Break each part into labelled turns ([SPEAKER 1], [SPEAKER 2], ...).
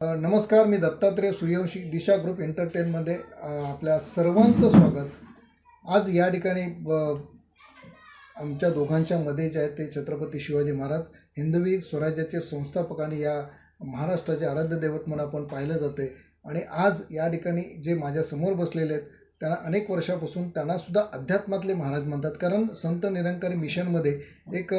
[SPEAKER 1] नमस्कार मी दत्तात्रय सूर्यवंशी दिशा ग्रुप एंटरटेनमध्ये आपल्या सर्वांचं स्वागत. आज या ठिकाणी ब आमच्या दोघांच्या मध्ये जे आहेत ते छत्रपती शिवाजी महाराज हिंदवी स्वराज्याचे संस्थापक आणि या महाराष्ट्राचे आराध्य दैवत म्हणून आपण पाहिलं जाते. आणि आज या ठिकाणी जे माझ्यासमोर बसलेले आहेत त्यांना अनेक वर्षापासून त्यांनासुद्धा अध्यात्मातले महाराज म्हणतात. कारण संत निरंकारी मिशनमध्ये एक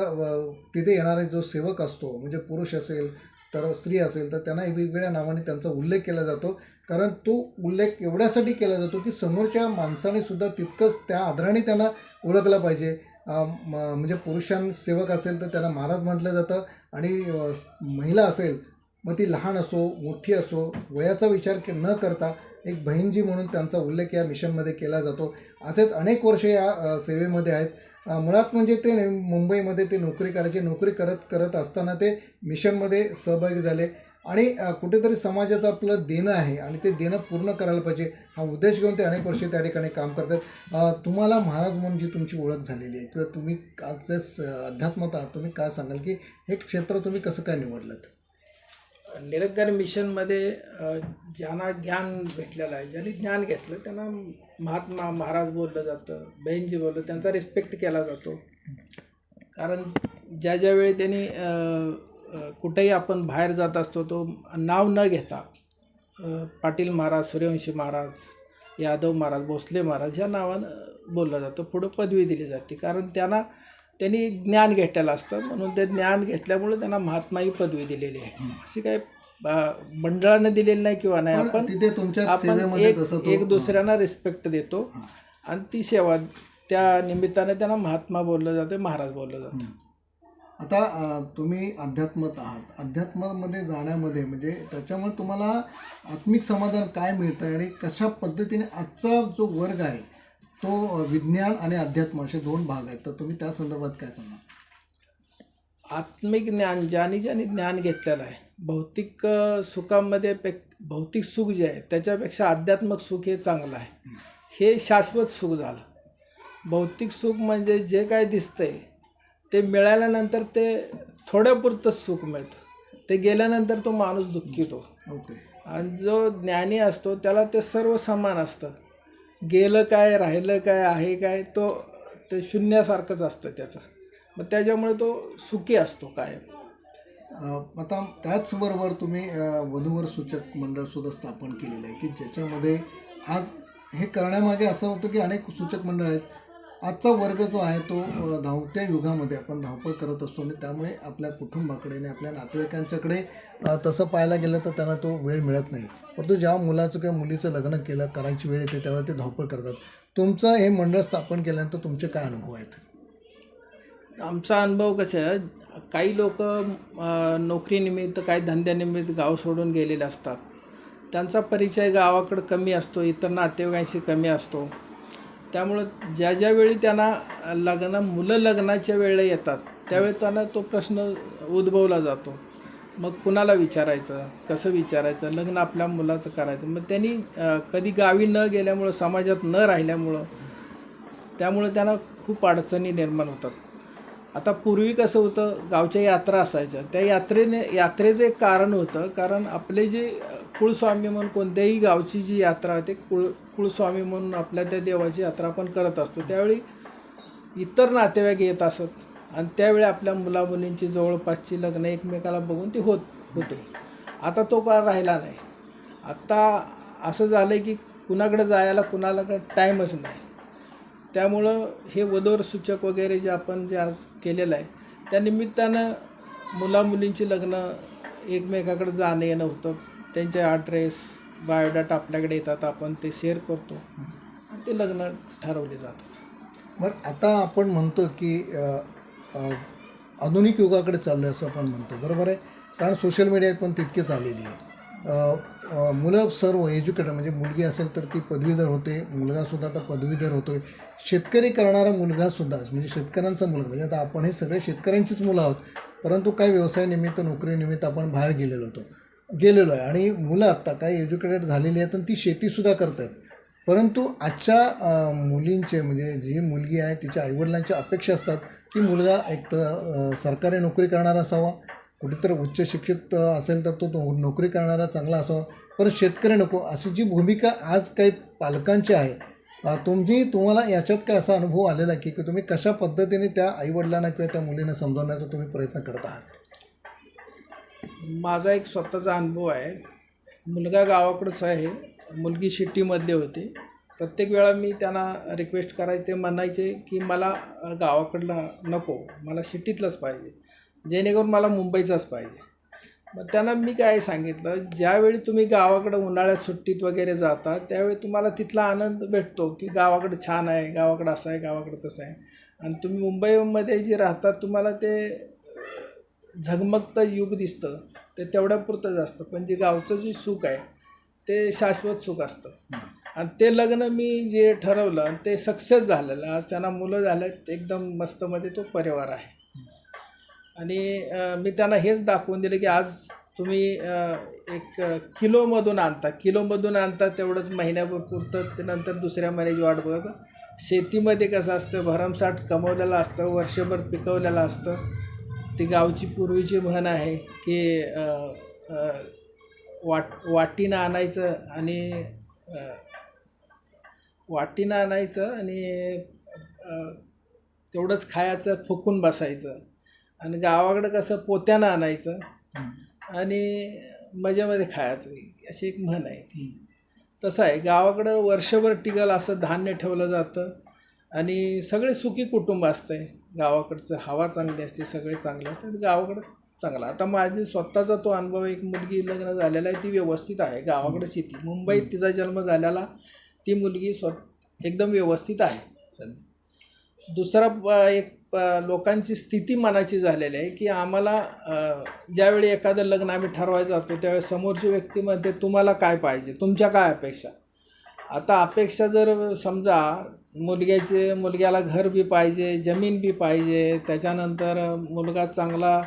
[SPEAKER 1] तिथे येणारा जो सेवक असतो म्हणजे पुरुष असेल तर स्त्री असेल तर त्यांना वेगवेगळ्या नावाने त्यांचा उल्लेख केला जातो. कारण तो उल्लेख एवढ्यासाठी केला जातो की समोरच्या माणसाने सुद्धा तितकंच त्या आदराने त्यांना ओळखलं पाहिजे. म- म्हणजे पुरुषां सेवक असेल तर त्यांना महाराज म्हटलं जातं आणि महिला असेल मग ती लहान असो मोठी असो वयाचा विचार के न करता एक बहीणजी म्हणून त्यांचा उल्लेख या मिशनमध्ये केला जातो. असेच अनेक वर्ष या सेवेमध्ये आहेत. मुळात म्हणजे ते मुंबईमध्ये ते नोकरी करायचे नोकरी करत करत असताना ते मिशनमध्ये सहभागी झाले. आणि कुठेतरी समाजाचं आपलं देणं आहे आणि ते देणं पूर्ण करायला पाहिजे. हा उद्देश घेऊन ते अनेक वर्षे त्या ठिकाणी काम करतात. तुम्हाला महाराज म्हणून जी तुमची ओळख झालेली आहे किंवा तुम्ही आज जे अध्यात्मता अध्यात्मात आहात तुम्ही काय सांगाल की हे क्षेत्र तुम्ही कसं काय निवडलं
[SPEAKER 2] निरंकार मिशनमध्ये ज्यांना ज्ञान भेटलेलं आहे ज्यांनी ज्ञान घेतलं त्यांना महात्मा महाराज बोललं जातं बहीणजी बोललं त्यांचा रिस्पेक्ट केला जातो. कारण ज्या ज्या वेळी त्यांनी कुठेही आपण बाहेर जात असतो तो नाव न घेता पाटील महाराज सूर्यवंशी महाराज यादव महाराज भोसले महाराज ह्या नावानं बोललं जातं. पुढं पदवी दिली जाते. कारण त्यांना त्यांनी ज्ञान घेतलेलं असतं. म्हणून ते ज्ञान घेतल्यामुळे त्यांना महात्मा ही पदवी दिलेली आहे. अशी काही मंडळानं दिलेली नाही किंवा नाही.
[SPEAKER 1] पण
[SPEAKER 2] आपण
[SPEAKER 1] तिथे तुमच्या
[SPEAKER 2] आपण एक एक दुसऱ्यांना रिस्पेक्ट देतो. आणि ती सेवा त्या निमित्ताने त्यांना महात्मा बोललं जातं महाराज बोललं जातं.
[SPEAKER 1] आता तुम्ही अध्यात्मात आहात. अध्यात्मामध्ये जाण्यामध्ये म्हणजे त्याच्यामुळे तुम्हाला आत्मिक समाधान काय मिळतं आणि कशा पद्धतीने आजचा जो वर्ग आहे तो विज्ञान आणि अध्यात्म असे दोन भाग आहेत. तर तुम्ही त्या संदर्भात काय सांगा
[SPEAKER 2] आत्मिक ज्ञान ज्याने ज्याने ज्ञान घेतलेलं आहे भौतिक सुखामध्ये पे भौतिक सुख जे आहे त्याच्यापेक्षा आध्यात्मिक सुख हे चांगलं आहे. हे शाश्वत सुख झालं. भौतिक सुख म्हणजे जे काय दिसतंय ते मिळाल्यानंतर ते थोड्यापुरतंच सुख मिळतं. ते गेल्यानंतर तो माणूस दुःखीतो
[SPEAKER 1] ओके.
[SPEAKER 2] आणि जो ज्ञानी असतो त्याला ते सर्व समान असतं. गेलं काय राहिलं काय आहे काय तो ते शून्यासारखंच असतं त्याचं. मग त्याच्यामुळे तो सुखी असतो कायम.
[SPEAKER 1] आता त्याचबरोबर तुम्ही वधूवर सूचक मंडळसुद्धा स्थापन केलेलं आहे की ज्याच्यामध्ये आज हे करण्यामागे असं होतं की अनेक सूचक मंडळ आहेत आजचा वर्ग जो आहे तो धावत्या युगामध्ये आपण धावपळ करत असतो आणि त्यामुळे आपल्या कुटुंबाकडे आणि आपल्या नातेवाईकांच्याकडे तसं पाहायला गेलं तर त्यांना तो वेळ मिळत नाही. परंतु ज्या मुलाचं किंवा मुलीचं लग्न केलं करायची वेळ येते तेव्हा ते धावपळ करतात. तुमचं हे मंडळ स्थापन केल्यानंतर तुमचे काय अनुभव आहेत?
[SPEAKER 2] आमचा अनुभव कसा आहे काही लोक नोकरीनिमित्त काही धंद्यानिमित्त गाव सोडून गेलेले असतात. त्यांचा परिचय गावाकडं कमी असतो इतर नातेवाईकांशी कमी असतो. त्यामुळं ज्या ज्या वेळी त्यांना लग्न मुलं लग्नाच्या वेळेला येतात त्यावेळी त्यांना तो प्रश्न उद्भवला जातो. मग कुणाला विचारायचं? कसं विचारायचं? लग्न आपल्या मुलाचं करायचं. मग त्यांनी कधी गावी न गेल्यामुळं समाजात न राहिल्यामुळं त्यामुळं त्यांना खूप अडचणी निर्माण होतात. आता पूर्वी कसं होतं गावच्या यात्रा असायच्या. त्या यात्रेने यात्रेचं एक कारण होतं कारण आपले जे कुळस्वामी म्हणून कोणत्याही गावची जी यात्रा आहे ते कुळ कुळस्वामी म्हणून आपल्या त्या देवाची यात्रा आपण करत असतो. त्यावेळी इतर नातेवाईक येत असत आणि त्यावेळी आपल्या मुलामुलींची जवळपासची लग्न एकमेकाला बघून ती होत होते. आता तो काळ राहिला नाही. आत्ता असं झालं आहे की कुणाकडे जायला कुणाला टाईमच नाही. त्यामुळं हे वधोर सूचक वगैरे जे आपण जे आज केलेलं आहे त्या निमित्तानं मुलामुलींची लग्न एकमेकाकडे जाणं येणं होतं. त्यांचे ॲड्रेस बायोडाटा आपल्याकडे येतात आपण ते शेअर करतो. आणि ते लग्न ठरवले जातात.
[SPEAKER 1] बरं आता आपण म्हणतो की आधुनिक युगाकडे चाललो आहे असं आपण म्हणतो. बरोबर आहे? कारण सोशल मीडिया पण तितकीच आलेली आहे. मुलं सर्व एज्युकेटेड म्हणजे मुलगी असेल तर ती पदवीधर होते मुलगासुद्धा आता पदवीधर होतोय. शेतकरी करणारा मुलगासुद्धा म्हणजे शेतकऱ्यांचा मुलगा म्हणजे आता आपण हे सगळे शेतकऱ्यांचीच मुलं आहोत परंतु काही व्यवसायानिमित्त नोकरीनिमित्त आपण बाहेर गेलेलो होतो. गेलेलो आहे. आणि मुलं आत्ता काही एज्युकेटेड झालेली आहेत आणि ती शेतीसुद्धा करत आहेत परंतु आजच्या मुलींचे म्हणजे जी मुलगी आहे तिच्या आईवडिलांच्या अपेक्षा असतात की मुलगा एक तर सरकारी नोकरी करणारा असावा. कुठेतरी उच्च शिक्षित असेल तर तो नो- नोकरी करणारा चांगला असावा. परत शेतकरी नको. अशी जी भूमिका आज काही पालकांची आहे तुम्ही तुम्हाला याच्यात काय असा अनुभव आलेला की की तुम्ही कशा पद्धतीने त्या आईवडिलांना किंवा त्या मुलींना समजवण्याचा तुम्ही प्रयत्न करत आहात?
[SPEAKER 2] माझा एक स्वतःचा अनुभव आहे. मुलगा गावाकडंच आहे. मुलगी शिट्टीमधले होते. प्रत्येक वेळा मी त्यांना रिक्वेस्ट करायचे ते म्हणायचे की मला गावाकडला नको मला शिट्टीतलंच पाहिजे. जेणेकरून मला मुंबईचाच पाहिजे. मग त्यांना मी काय सांगितलं ज्यावेळी तुम्ही गावाकडं उन्हाळ्यात सुट्टीत वगैरे जाता त्यावेळी तुम्हाला तिथला आनंद भेटतो की गावाकडं छान आहे गावाकडं असं आहे गावाकडं तसं आहे. आणि तुम्ही मुंबईमध्ये जे राहतात तुम्हाला ते झगमगतं युग दिसतं ते तेवढ्यापुरतंच असतं पण जे गावचं जे सुख आहे ते शाश्वत सुख असतं. आणि ते लग्न मी जे ठरवलं ते सक्सेस झालेलं आज त्यांना मुलं झालेत एकदम मस्तमध्ये तो परिवार आहे. आणि मी त्यांना हेच दाखवून दिलं की आज तुम्ही एक किलोमधून आणता. किलोमधून आणता तेवढंच महिन्याभर पुरतं ते नंतर दुसऱ्या महिन्याची वाट बघता. शेतीमध्ये कसं असतं भरमसाठ कमवलेलं असतं वर्षभर पिकवलेलं असतं. ती गावची पूर्वीची म्हण आहे की वाट वाटीनं आणायचं आणि वाटीनं आणायचं आणि तेवढंच खायचं फुकून बसायचं. आणि गावाकडं कसं पोत्यानं आणायचं आणि मजेमध्ये खायचं अशी एक म्हण आहे ती. तसं आहे गावाकडं वर्षभर टिकल असं धान्य ठेवलं जातं आणि सगळे सुखी कुटुंब असतं गावाकडचं हवा चांगली असते सगळे चांगले असतात गावाकडं चांगला. आता माझे स्वतःचा तो अनुभव एक मुलगी लग्न झालेला आहे ती व्यवस्थित आहे गावाकडं शेती. मुंबईत तिचा जन्म झालेला ती मुलगी स्व एकदम व्यवस्थित आहे सध्या. दुसरा एक लोकांची स्थिती मनाची झालेली आहे की आम्हाला ज्यावेळी एखादं लग्न आम्ही ठरवायला जातो त्यावेळी समोरची व्यक्ती म्हणते तुम्हाला काय पाहिजे? तुमच्या काय अपेक्षा? आता अपेक्षा जर समजा मुलग्याचे मुलग्याला घर बी पाहिजे जमीन बी पाहिजे त्याच्यानंतर मुलगा चांगला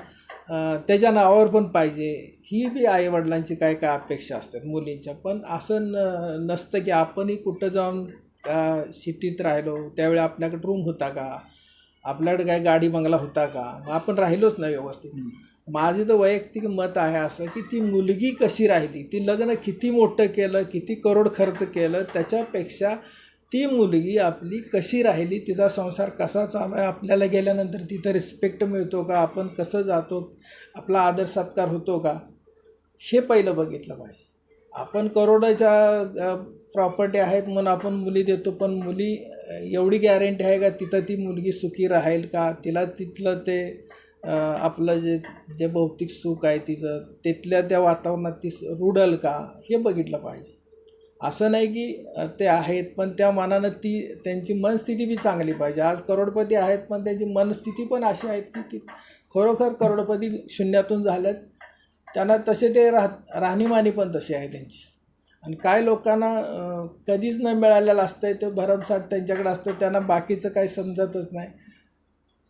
[SPEAKER 2] त्याच्या नावावर पण पाहिजे. ही बी आईवडिलांची काय काय अपेक्षा असतात मुलींच्या. पण असं न नसतं की आपणही कुठं जाऊन सिटीत राहिलो त्यावेळी आपल्याकडे रूम होता का? आपल्याकडे काय गाडी बंगला होता का? आपण राहिलोच नाही व्यवस्थित. माझं तर वैयक्तिक मत आहे असं की ती मुलगी कशी राहिली? ती लग्न किती मोठं केलं किती करोड खर्च केलं त्याच्यापेक्षा ती मुलगी आपली कशी राहिली तिचा संसार कसा चालू आहे आपल्याला गेल्यानंतर तिथं रिस्पेक्ट मिळतो का आपण कसं जातो आपला आदर सत्कार होतो का? हे पहिलं बघितलं पाहिजे. आपण करोडाच्या प्रॉपर्टी आहेत म्हणून आपण मुली देतो पण मुली एवढी गॅरंटी आहे का तिथं ती मुलगी सुखी राहील का? तिला तिथलं ते आपलं जे जे भौतिक सुख आहे तिचं तिथल्या त्या वातावरणात ती रुडल का? हे बघितलं पाहिजे. असं नाही की ते आहेत पण त्या मानानं ती त्यांची मनस्थिती बी चांगली पाहिजे. आज करोडपती आहेत पण त्यांची मनस्थिती पण अशी आहेत की ती खरोखर करोडपती शून्यातून झाल्यात. त्यांना तसे ते राह राहणीमानी पण तशी आहे त्यांची. आणि काय लोकांना कधीच न मिळालेलं असतं ते भरमसाठ त्यांच्याकडे असतं त्यांना बाकीचं काही समजतच नाही.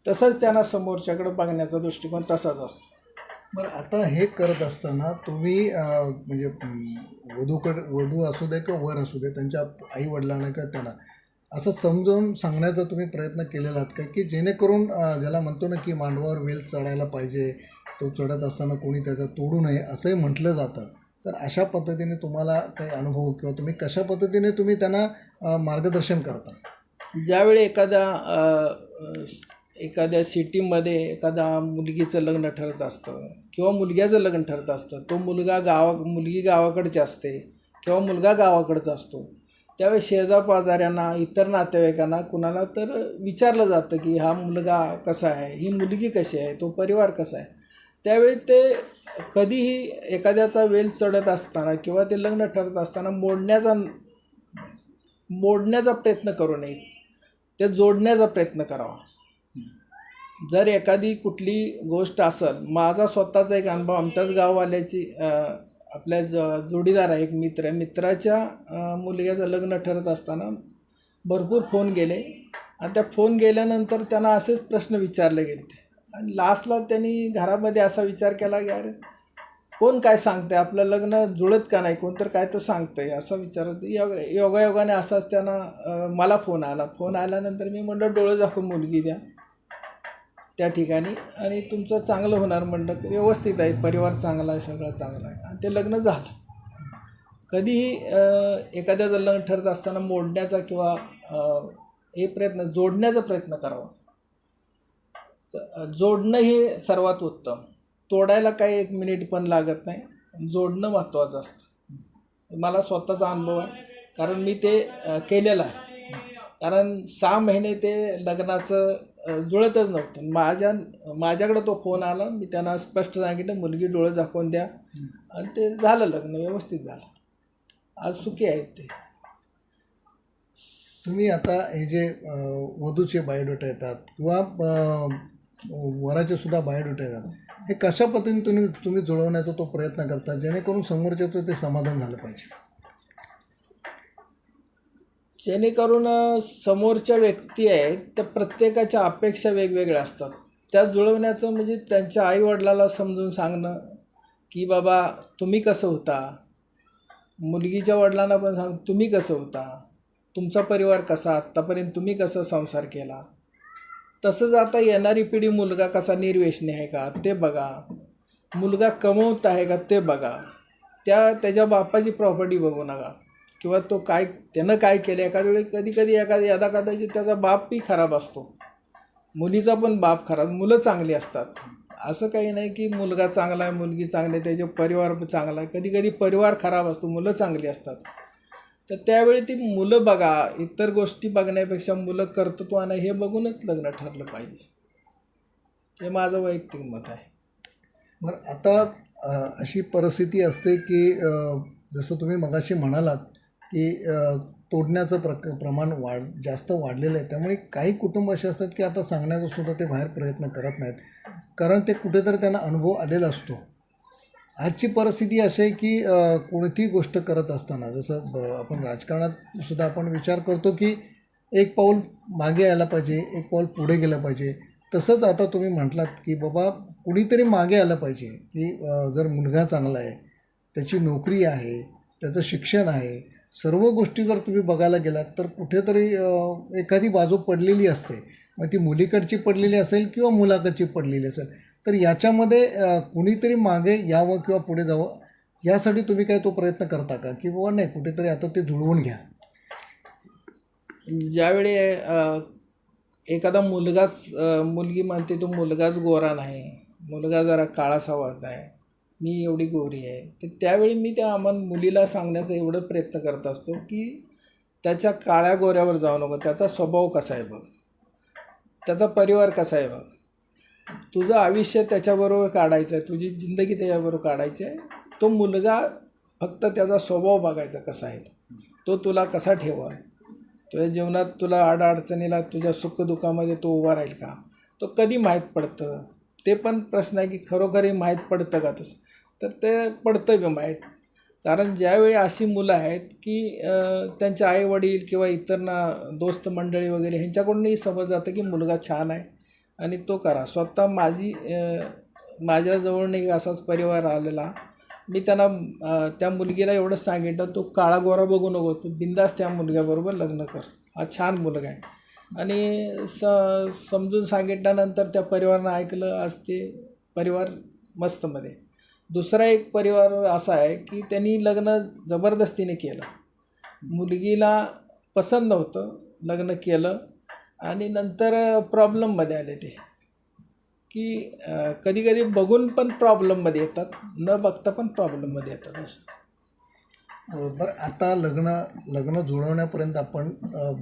[SPEAKER 2] तसंच त्यांना समोरच्याकडे बघण्याचा दृष्टिकोन तसाच असतो.
[SPEAKER 1] बरं आता हे करत असताना तुम्ही म्हणजे वधूकड वधू असू दे किंवा वर असू दे त्यांच्या आई वडिलांना किंवा त्यांना असं समजावून सांगण्याचा तुम्ही प्रयत्न केलेला आहात का? की जेणेकरून ज्याला म्हणतो ना की मांडवावर वेल चढायला पाहिजे तो चढत असताना कोणी त्याचा तोडू नये असंही म्हटलं जातं. तर अशा पद्धतीने तुम्हाला काही अनुभव किंवा तुम्ही कशा पद्धतीने तुम्ही त्यांना मार्गदर्शन करता?
[SPEAKER 2] ज्यावेळी एखाद्या एखाद्या सिटीमध्ये एखादा मुलगीचं लग्न ठरत असतं किंवा मुलग्याचं लग्न ठरत असतं तो मुलगा गावा मुलगी गावाकडची असते किंवा मुलगा गावाकडचा असतो त्यावेळी शेजापाजाऱ्यांना इतर नातेवाईकांना कुणाला तर विचारलं जातं की हा मुलगा कसा आहे ही मुलगी कशी आहे तो परिवार कसा आहे. त्यावेळी ते कधीही एखाद्याचा वेल चढत असताना किंवा ते लग्न ठरत असताना मोडण्याचा मोडण्याचा प्रयत्न करू नये. ते जोडण्याचा प्रयत्न करावा. जर एखादी कुठली गोष्ट असेल माझा स्वतःचा एक अनुभव आमच्याच गाववाल्याची आपल्या ज जोडीदार आहे एक मित्र. आहे मित्राच्या मुलग्याचं लग्न ठरत असताना भरपूर फोन गेले. आणि त्या फोन गेल्यानंतर त्यांना असेच प्रश्न विचारले गेले ते आणि लास्टला त्यांनी घरामध्ये असा विचार केला की अरे कोण काय सांगतंय? आपलं लग्न जुळत का नाही? कोण तर काय तर सांगतं आहे असं विचारत. योग योगायोगाने असाच त्यांना मला फोन आला. फोन आल्यानंतर मी म्हणलं डोळे झाकून मुलगी द्या. त्या ठिकाणी आणि तुमचं चांगलं होणार म्हणलं व्यवस्थित आहे. परिवार चांगला आहे सगळं चांगलं आहे. आणि ते लग्न झालं. कधीही एखाद्याचं लग्न ठरत असताना मोडण्याचा किंवा हे प्रयत्न जोडण्याचा प्रयत्न करावा. जोडणं हे सर्वात उत्तम. तोडायला काही एक मिनिट पण लागत नाही. जोडणं महत्त्वाचं असतं. मला स्वतःचा अनुभव आहे. कारण मी ते केलेलं आहे. कारण सहा महिने ते लग्नाचं जुळतच नव्हतं. माझ्या माझ्याकडे तो फोन आला मी त्यांना स्पष्ट सांगितलं मुलगी डोळं झाकून द्या. आणि ते झालं लग्न व्यवस्थित झालं. आज सुखी आहेत ते.
[SPEAKER 1] तुम्ही आता हे जे वधूचे बायोडेटा येतात किंवा वराचे सुद्धा बायोडेटा येतात हे कशा पद्धतीने तुम्ही तुम्ही जुळवण्याचा तो प्रयत्न करता जेणेकरून समोरच्याचं ते समाधान झालं पाहिजे?
[SPEAKER 2] जेणेकरून समोरच्या व्यक्ती आहेत त्या प्रत्येकाच्या अपेक्षा वेगवेगळ्या असतात. त्या जुळवण्याचं म्हणजे त्यांच्या आईवडिलाला समजून सांगणं की बाबा तुम्ही कसं होता? मुलगीच्या वडिलांना पण सांग तुम्ही कसं होता? तुमचा परिवार कसा? आत्तापर्यंत तुम्ही कसं संसार केला? तसंच आता येणारी पिढी मुलगा कसा निर्वेशनी आहे का? ते बघा. मुलगा कमवत आहे का? ते बघा. त्या त्याच्या बापाची प्रॉपर्टी बघू नका. किंवा तो काय त्यानं काय केलं एखाद्या वेळी कधी कधी एखादी यादा कदाचित त्याचा बापही खराब असतो. मुलीचा पण बाप खराब मुलं चांगली असतात. असं काही नाही की मुलगा चांगला आहे मुलगी चांगली आहे त्याचे परिवार चांगला आहे. कधी कधी परिवार खराब असतो मुलं चांगली असतात. तर त्यावेळी ती मुलं बघा इतर गोष्टी बघण्यापेक्षा मुलं कर्तृत्वानं हे बघूनच लग्न ठरलं पाहिजे. हे माझं वैयक्तिक मत आहे.
[SPEAKER 1] बरं आता अशी परिस्थिती असते की जसं तुम्ही मगाशी म्हणालात की तोडण्याचं प्रक प्रमाण वाढ जास्त वाढलेलं आहे. त्यामुळे काही कुटुंब असे असतात की आता सांगण्याचा सुद्धा ते बाहेर प्रयत्न करत नाहीत. कारण ते कुठेतरी त्यांना अनुभव आलेला असतो. आजची परिस्थिती अशी आहे की कोणतीही गोष्ट करत असताना जसं ब आपण राजकारणात सुद्धा आपण विचार करतो की एक पाऊल मागे यायला पाहिजे एक पाऊल पुढे गेलं पाहिजे. तसंच आता तुम्ही म्हटलात की बाबा कुणीतरी मागे आलं पाहिजे की जर मुलगा चांगला आहे त्याची नोकरी आहे त्याचं शिक्षण आहे सर्व गोष्टी जर तुम्ही बघायला गेलात तर कुठेतरी एखादी बाजू पडलेली असते. मग ती मुलीकडची पडलेली असेल किंवा मुलाकडची पडलेली असेल तर याच्यामध्ये कुणीतरी मागे यावं किंवा पुढे जावं यासाठी तुम्ही काय तो प्रयत्न करता का? की बाबा नाही कुठेतरी आता ते जुळवून घ्या.
[SPEAKER 2] ज्यावेळी एखादा मुलगाच मुलगी म्हणते तो मुलगाच गोरा नाही. मुलगा जरा काळासा वाटत आहे. मी एवढी गोरी आहे. तर त्यावेळी मी त्या आम्हाला मुलीला सांगण्याचा एवढं प्रयत्न करत असतो की त्याच्या काळ्या गोऱ्यावर जाऊ नको. त्याचा स्वभाव कसा आहे बघ. त्याचा परिवार कसा आहे बघ. तुझं आयुष्य त्याच्याबरोबर काढायचं आहे तुझी जिंदगी त्याच्याबरोबर काढायची आहे तो मुलगा फक्त त्याचा स्वभाव बघायचा कसा आहे. तो तुला कसा ठेवा तुझ्या जीवनात तुला अडअडचणीला तुझ्या सुखदुःखामध्ये तो उभा राहील का? तो कधी माहीत पडतं? ते पण प्रश्न आहे की खरोखरही माहीत पडतं का तसं? तर ते पडतं आहेत माहीत. कारण ज्यावेळी अशी मुलं आहेत की त्यांचे आईवडील किंवा इतर दोस्त मंडळी वगैरे ह्यांच्याकडूनही समज जातं की मुलगा छान आहे आणि तो करा. स्वतः माझी माझ्याजवळ एक असाच परिवार आलेला. मी त्यांना त्या मुलगीला एवढं सांगितलं तो काळा गोरा बघू नको तू बिंदास त्या मुलग्याबरोबर लग्न कर. हा छान मुलगा आहे. आणि स समजून सांगितल्यानंतर त्या परिवारानं ऐकलं आज ते परिवार मस्तमध्ये. दुसरा एक परिवार असा आहे की त्यांनी लग्न जबरदस्तीने केलं. मुलगीला पसंत नव्हतं लग्न केलं आणि नंतर प्रॉब्लेममध्ये आले ते. की कधी कधी बघून पण प्रॉब्लेममध्ये येतात न बघता पण प्रॉब्लेममध्ये येतात असं.
[SPEAKER 1] बरं आता लग्न लग्न जुळवण्यापर्यंत आपण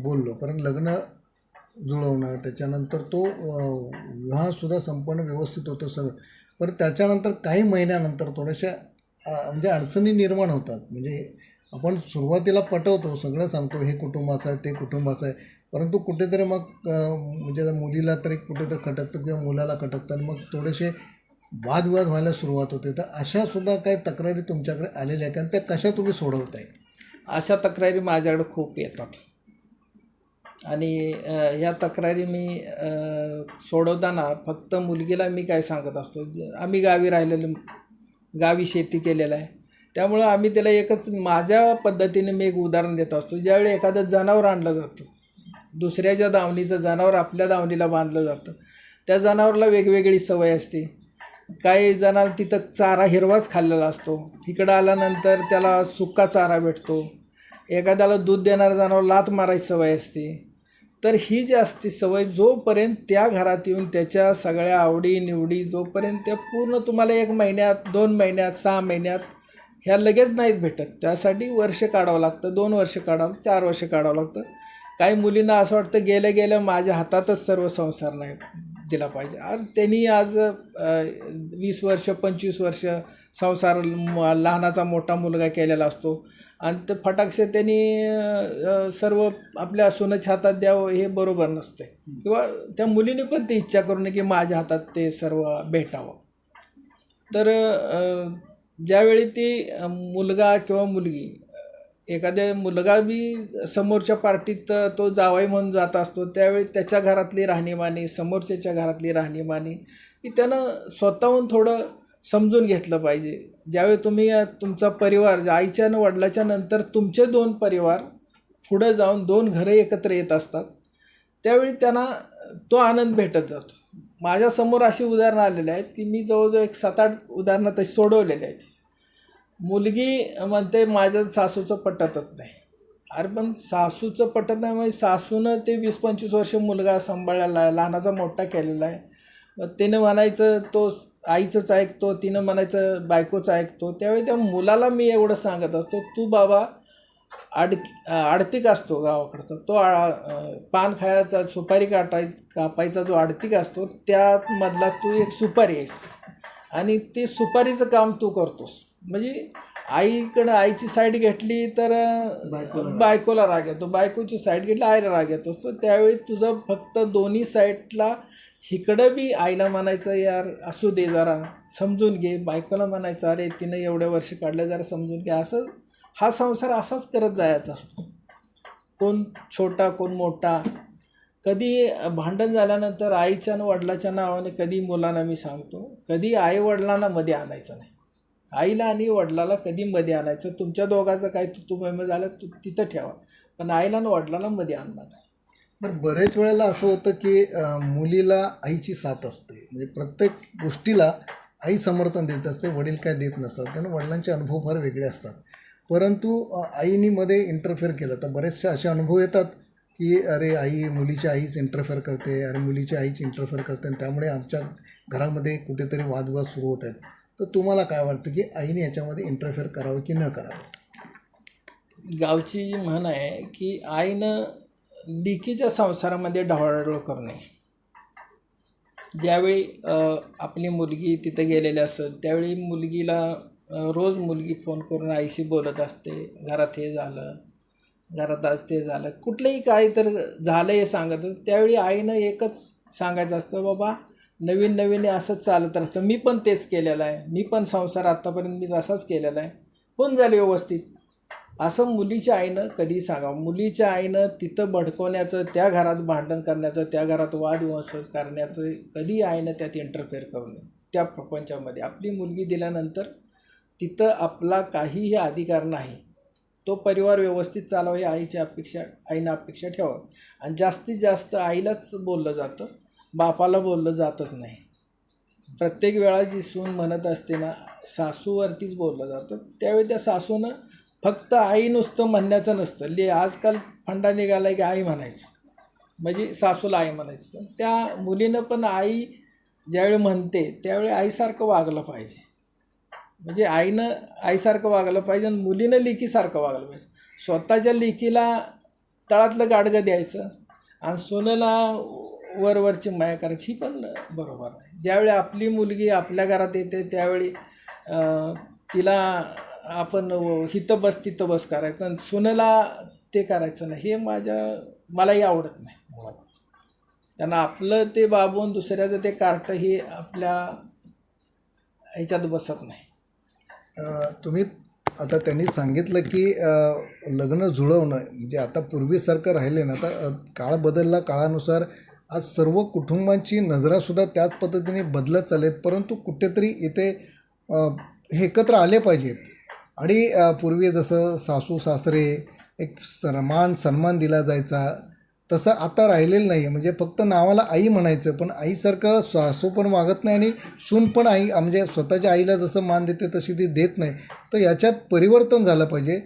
[SPEAKER 1] बोललो. पण लग्न जुळवणं त्याच्यानंतर तो विवाहसुद्धा संपन्न व्यवस्थित होतो सगळं. बरं त्याच्यानंतर काही महिन्यानंतर थोड्याशा म्हणजे अडचणी निर्माण होतात. म्हणजे आपण सुरुवातीला पटवतो सगळं सांगतो हे कुटुंबाचं आहे ते कुटुंबाचं आहे. परंतु कुठेतरी मग म्हणजे मुलीला तरी कुठेतरी खटकतं किंवा मुलाला खटकतं आणि मग थोडेसे वादविवाद व्हायला सुरुवात होते. तर अशासुद्धा काही तक्रारी तुमच्याकडे आलेल्या आहेत आणि त्या कशा तुम्ही सोडवताय?
[SPEAKER 2] अशा तक्रारी माझ्याकडे खूप येतात. आणि ह्या तक्रारी मी सोडवताना फक्त मुलगीला मी काय सांगत असतो ज- आम्ही गावी राहिलेलो गावी शेती केलेलं आहे. त्यामुळं आम्ही त्याला एकच माझ्या पद्धतीने मी एक उदाहरण देत असतो ज्यावेळी एखादं जनावर आणलं जातं दुसऱ्याच्या दावणीचं जनावर आपल्या दावणीला बांधलं जातं त्या जनावरला वेगवेगळी सवय असते. काही जनावर तिथं चारा हिरवाच खाल्लेला असतो. इकडं आल्यानंतर त्याला सुक्का चारा भेटतो. एखाद्याला दूध देणारं जनावर लात मारायची सवय असते. तर ही जी असते सवय जोपर्यंत त्या घरात येऊन त्याच्या सगळ्या आवडी निवडी जोपर्यंत त्या पूर्ण तुम्हाला एक महिन्यात दोन महिन्यात सहा महिन्यात ह्या लगेच नाहीत भेटत. त्यासाठी वर्ष काढावं लागतं दोन वर्ष काढावं चार वर्ष काढावं लागतं. काही मुलींना असं वाटतं गेलं गेलं माझ्या हातातच सर्व संसार नाही दिला पाहिजे. आज त्यांनी आज वीस वर्ष पंचवीस वर्ष संसार लहानाचा मोठा मुलगा केलेला असतो. आणि ते फटाकशे त्यांनी सर्व आपल्या सोन्याच्या हातात द्यावं हे बरोबर नसते किंवा त्या मुलीने पण ती इच्छा करू नये की माझ्या हातात ते सर्व भेटावं. तर ज्यावेळी ती मुलगा किंवा मुलगी एखाद्या मुलगा बी समोरच्या पार्टीत तो जावाई म्हणून जात असतो त्यावेळी त्याच्या घरातली राहणीमानी समोरच्याच्या घरातली राहणीमानी ही त्यानं स्वतःहून थोडं समजून घेतलं पाहिजे. ज्यावेळी तुम्ही तुमचा परिवार आईच्या आणि वडिलाच्या नंतर तुमचे दोन परिवार पुढं जाऊन दोन घरं एकत्र येत असतात त्यावेळी त्यांना तो आनंद भेटत जातो. माझ्यासमोर अशी उदाहरणं आलेली आहेत की मी जवळजवळ एक सात आठ उदाहरणं तशी सोडवलेली आहेत. मुलगी म्हणते माझ्या सासूचं पटतच नाही. अरे पण सासूचं पटत नाही म्हणजे सासूनं ते वीस पंचवीस वर्ष मुलगा सांभाळलेला आहे लहानाचा मोठा केलेला आहे. मग तिनं म्हणायचं तो आईचंच ऐकतो तिनं म्हणायचं बायकोच ऐकतो. त्यावेळी त्या मुलाला मी एवढं सांगत असतो तू बाबा आड आडतिक असतो गावाकडचा. तो आ पान खायचा सुपारी काटाय कापायचा जो आडतिक असतो त्यामधला तू एक सुपारी आहेस. आणि ते सुपारीचं काम तू करतोस. म्हणजे आईकडं आईची साईड घेतली तर बायकोला राग. येतो. बायकोची साईड घेतली आईला राग येतो तर त्यावेळी तुझं फक्त दोन्ही साईडला इकडं बी आईला म्हणायचं यार असू दे जरा समजून घे. बायकोला म्हणायचं अरे तिनं एवढ्या वर्ष काढल्या जरा समजून घे. असं हा संसार असाच करत जायचा असतो. कोण छोटा कोण मोठा. कधी भांडण झाल्यानंतर आईच्या आणि वडिलाच्या नावाने कधी मुलांना मी सांगतो कधी आई वडिलांना मध्ये आणायचं नाही. आईला आणि वडिलाला कधी मध्ये आणायचं? तुमच्या दोघाचं काय तू तुम्ही झालं तू तिथं ठेवा. पण आईला आणि वडिलाला मध्ये आणणार नाही.
[SPEAKER 1] बरं बरेच वेळेला असं होतं की मुलीला आईची साथ असते. म्हणजे प्रत्येक गोष्टीला आई समर्थन देत असते वडील काय देत नसतात. त्यामुळे वडिलांचे अनुभव फार वेगळे असतात. परंतु आईनीमध्ये आईनी मध्ये इंटरफेअर केलं. तर बरेचसे असे अनुभव येतात की अरे आई मुलीची आईच इंटरफेअर करते. अरे मुलीची आईच इंटरफेअर करते. आणि त्यामुळे आमच्या घरामध्ये कुठेतरी वादविवाद सुरू होत आहेत. तर तुम्हाला काय वाटतं की आईने याच्यामध्ये इंटरफेअर करावं की न करावं?
[SPEAKER 2] गावची जी म्हण आहे की आईनं लिकीच्या संसारामध्ये ढवळाढवळ करणे ज्यावेळी आपली मुलगी तिथं गेलेली असेल त्यावेळी मुलगीला रोज मुलगी फोन करून आईशी बोलत असते घरात हे झालं घरात आज ते झालं. कुठलंही काय तर झालं हे सांगत त्यावेळी आईनं एकच सांगायचं असतं बाबा नवीन नवीन असंच चालत असतं मी पण तेच केलेलं आहे. मी पण संसार आत्तापर्यंत मी तसाच केलेला आहे. होऊन झाले व्यवस्थित. असं मुलीच्या आईनं कधी सांगावं. मुलीच्या आईनं तिथं भडकवण्याचं त्या घरात भांडण करण्याचं त्या घरात वादविवाद करण्याचं कधी आईनं त्यात इंटरफेअर करू नये. त्या प्रपंचामध्ये. आपली मुलगी दिल्यानंतर तिथं आपला काहीही अधिकार नाही. तो परिवार व्यवस्थित चालावा ही आईची अपेक्षा आईनं अपेक्षा ठेवावं. आणि जास्तीत जास्त आईलाच बोललं जातं बापाला बोललं जातच नाही. प्रत्येक वेळा जी सून म्हणत असते ना सासूवरतीच बोललं जातं. त्यावेळी त्या सासूनं फक्त आई नुसतं म्हणण्याचं नसतं. ले आजकाल फंडा निघाला की आई म्हणायचं. म्हणजे सासूला आई म्हणायचं. पण त्या मुलीनं पण आई ज्यावेळी म्हणते त्यावेळी आईसारखं वागलं पाहिजे. म्हणजे आईनं आईसारखं वागलं पाहिजे आणि मुलीनं लेकीसारखं वागलं पाहिजे. स्वतःच्या लेकीला तळातलं गाडगं द्यायचं आणि सोनेला वरवरची माया करायची ही पण बरोबर नाही. ज्यावेळी आपली मुलगी आपल्या घरात येते त्यावेळी तिला आपण हिथं बस तिथं बस करायचं आणि सुनेला ते करायचं नाही. हे माझ्या मलाही आवडत नाही. मुळात कारण आपलं ते बाबून दुसऱ्याचं ते कार्ट हे आपल्या ह्याच्यात बसत नाही.
[SPEAKER 1] तुम्ही आता त्यांनी सांगितलं की लग्न जुळवणं म्हणजे आता पूर्वीसारखं राहिले ना आता काळ बदलला काळानुसार आज सर्व कुटुंबांची नजरासुद्धा त्याच पद्धतीने बदलत चालेत परंतु कुठेतरी इथे हे एकत्र आले पाहिजेत. आणि पूर्वी जसं सासू सासरे एक सन्मान सन्मान दिला जायचा तसं आता राहिलेलं नाही आहे म्हणजे फक्त नावाला आई म्हणायचं पण आईसारखं सासू पण वागत नाही आणि सून पण आई म्हणजे स्वतःच्या आईला जसं मान देते तशी ती देत नाही. तर याच्यात परिवर्तन झालं पाहिजे.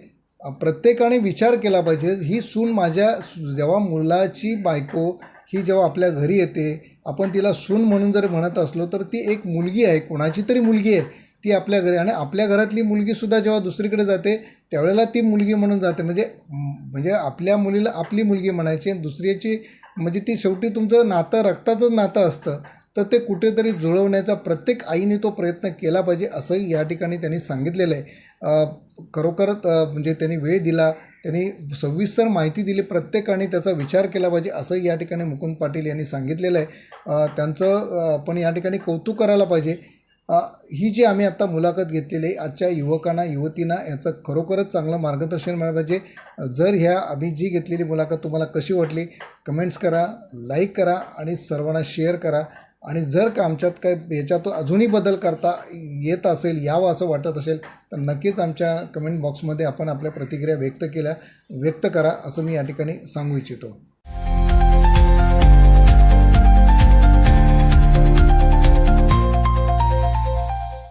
[SPEAKER 1] प्रत्येकाने विचार केला पाहिजे ही सून माझ्या जेव्हा मुलाची बायको ही जेव्हा आपल्या घरी येते आपण तिला सून म्हणून जर म्हणत असलो तर ती एक मुलगी आहे. कोणाची तरी मुलगी आहे. ती आपल्या घरी आणि आपल्या घरातली मुलगीसुद्धा जेव्हा दुसरीकडे जाते त्यावेळेला ती मुलगी म्हणून जाते. म्हणजे म्हणजे आपल्या मुलीला आपली मुलगी म्हणायची आणि दुसऱ्याची म्हणजे ती शेवटी तुमचं नातं रक्ताचं नातं असतं. तर ते कुठेतरी जुळवण्याचा प्रत्येक आईने तो प्रयत्न केला पाहिजे असंही या ठिकाणी त्यांनी सांगितलेलं आहे. खरोखर म्हणजे त्यांनी वेळ दिला त्यांनी सविस्तर माहिती दिली प्रत्येकाने त्याचा विचार केला पाहिजे असंही या ठिकाणी मुकुंद पाटील यांनी सांगितलेलं आहे. त्यांचं आपण या ठिकाणी कौतुक करायला पाहिजे. ही जी आम्ही आत्ता मुलाखत घेतलेली आहे आजच्या युवकांना युवतींना याचं खरोखरच चांगलं मार्गदर्शन मिळालं पाहिजे. जर ह्या आम्ही जी घेतलेली मुलाखत तुम्हाला कशी वाटली कमेंट्स करा लाईक करा आणि सर्वांना शेअर करा. आणि जर का आमच्यात काय याच्यात अजूनही बदल करता येत असेल यावं असं वाटत असेल तर नक्कीच आमच्या कमेंट बॉक्समध्ये आपण आपल्या प्रतिक्रिया व्यक्त केल्या व्यक्त करा असं मी या ठिकाणी सांगू इच्छितो.